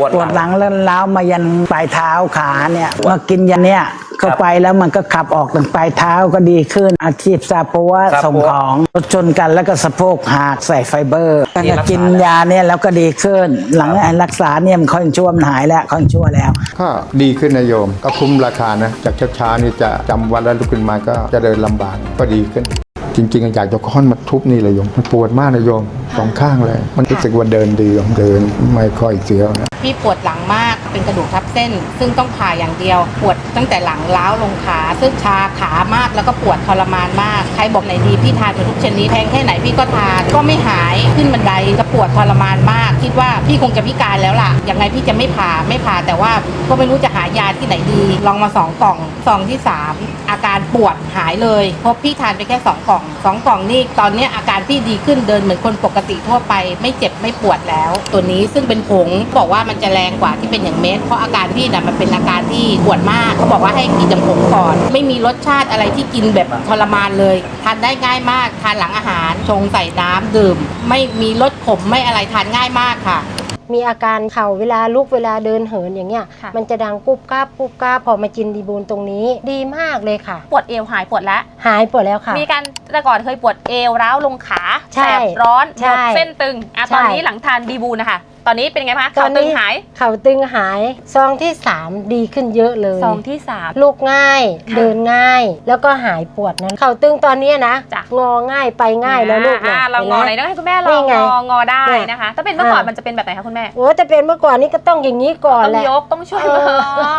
ปวดปวดหหลัลังงแล้วล้าวมายันปลายเท้าขาเนี่ยมากินยันเนี่ยเข้าไปแล้วมันก็ขับออกถึงปลายเท้าก็ดีขึ้น อาชีพซาปัวซาปัวส่งของรถชนกันแล้วก็สะโพกหักใส่ไฟเบอร์นี่แล้วรัก็กษากินยาเนี่ยแล้วก็ดีขึ้น หลังไอ้รักษาเนี่ยมันค่อยชั่วมันหายแล้วค่อยชั่วแล้วก็ดีขึ้นนะโยม ก็คุ้มราคานะจากเช้าๆนี่จะจำวันแล้วลุกขึ้นมาก็จะเดินลำบากก็ดีขึ้น จริงๆอยากจะค้อนมาทุบนี่เลยโยมมันปวดมากนะโยมสองข้างเลย มันรู้สึกว่าเดินดีโยมเดินไม่ค่อยเสียวนะพี่ปวดหลังมากเป็นกระดูกทับเส้น ซึ่งต้องผ่าอย่างเดียว ปวดตั้งแต่หลังล้าวลงขาซึ่งชาขามากแล้วก็ปวดทรมานมากใครบอกไหนดีพี่ทานทุกชนิดแพงแค่ไหนพี่ก็ทานก็ไม่หายขึ้นบันไดก็ปวดทรมานมาก คิดว่าพี่คงจะพิการแล้วล่ะยังไงพี่จะไม่ผ่าไม่ผ่าแต่ว่าก็ไม่รู้จะหายาที่ไหนดี ลองมาสองกล่องซองที่สาม ปวดหายเลยเพราะพี่ทานไปแค่สองกล่องสองกล่องนี่ตอนนี้อาการพี่ดีขึ้นเดินเหมือนคนปกติทั่วไป ไม่เจ็บไม่ปวดแล้ว ตัวนี้ซึ่งเป็นผงบอกว่ามันจะแรงกว่าที่เป็นอย่างเม็ดเพราะอาการพี่น่ะมันเป็นอาการที่ปวดมากเขาบอกว่าให้กินอย่างผงก่อน ไม่มีรสชาติอะไรที่กินแบบทรมานเลยทานได้ง่ายมาก ทานหลังอาหารชงใส่น้ำดื่ม ไม่มีรสขมไม่อะไรทานง่ายมากค่ะ มีอาการเข่าเวลาลุกเวลาเดินเหินอย่างเงี้ย ค่ะมันจะดังกุบกาบกุบกาบพอมากินดีบูนตรงนี้ ดีมากเลยค่ะ ปวดเอวหายปวดแล้วหายปวดแล้วค่ะ มีการแต่ก่อนเคยปวดเอวร้าวลงขาใช่แสบร้อนใช่หมดเส้นตึงอะใช่ ตอนนี้หลังทานดีบูนะคะต อนนี้เป็นไงคะตอเข่านนี้ ตึงหายเข่าตึงหายซองที่สามดีขึ้นเยอะเลยซองที่สาม ลูกง่าย ค่ะเดินง่าย แล้วก็หายปวดนะเข่าตึงตอนเนี้ยนะจ้ะ งอง่ายไปง่ายแล้วลูกอ่านะลองงอไหนเห็นต้องไหมให้คุณแม่ลนี่องไงงองอได้เนี่ยนะคะ ถ้าเป็นเมื่อก่อนอ่ามั มันจะเป็นแบบไหนคะคุณแม่ โอ้แต่เป็นเมื่อก่อนนี้ก็ต้องอย่างนี้ก่อนต้องแหละ ยกต้องช่วยเอ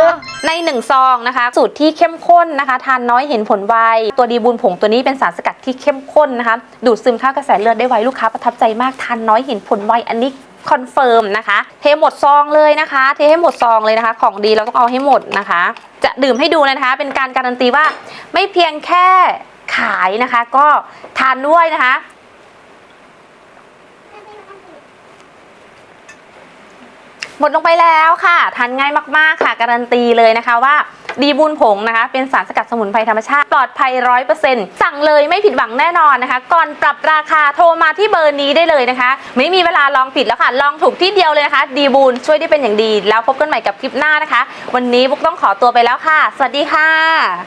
อ ในหนึ่งซองนะคะ สูตรที่เข้มข้นนะคะ ทานน้อยเห็นผลไว ตัวดีบูนผงตัวนี้เป็นสารสกัดที่เข้มข้นนะคะ ดูดซึมเข้ากระแสเลือดได้ไวลูกค้าประทับใจมาก ทานน้อยเห็นผลไว อันนี้ คอนเฟิร์มนะคะ เทหมดซองเลยนะคะ เทให้หมดซองเลยนะคะ ของดีเราต้องเอาให้หมดนะคะ จะดื่มให้ดูเลยนะคะ เป็นการการันตีว่าไม่เพียงแค่ขายนะคะ ก็ทานด้วยนะคะ หมดลงไปแล้วค่ะ ทานง่ายมาก ๆ ค่ะ การันตีเลยนะคะว่า ดีบุญผงนะคะ เป็นสารสกัดสมุนไพรธรรมชาติ ปลอดภัยร้อยเปอร์เซ็นต์สั่งเลยไม่ผิดหวังแน่นอนนะคะ ก่อนปรับราคาโทรมาที่เบอร์นี้ได้เลยนะคะ ไม่มีเวลาลองผิดแล้วค่ะ ลองถูกที่เดียวเลยนะคะ ดีบุญช่วยได้เป็นอย่างดี แล้วพบกันใหม่กับคลิปหน้านะคะ วันนี้บุ๊กต้องขอตัวไปแล้วค่ะ สวัสดีค่ะ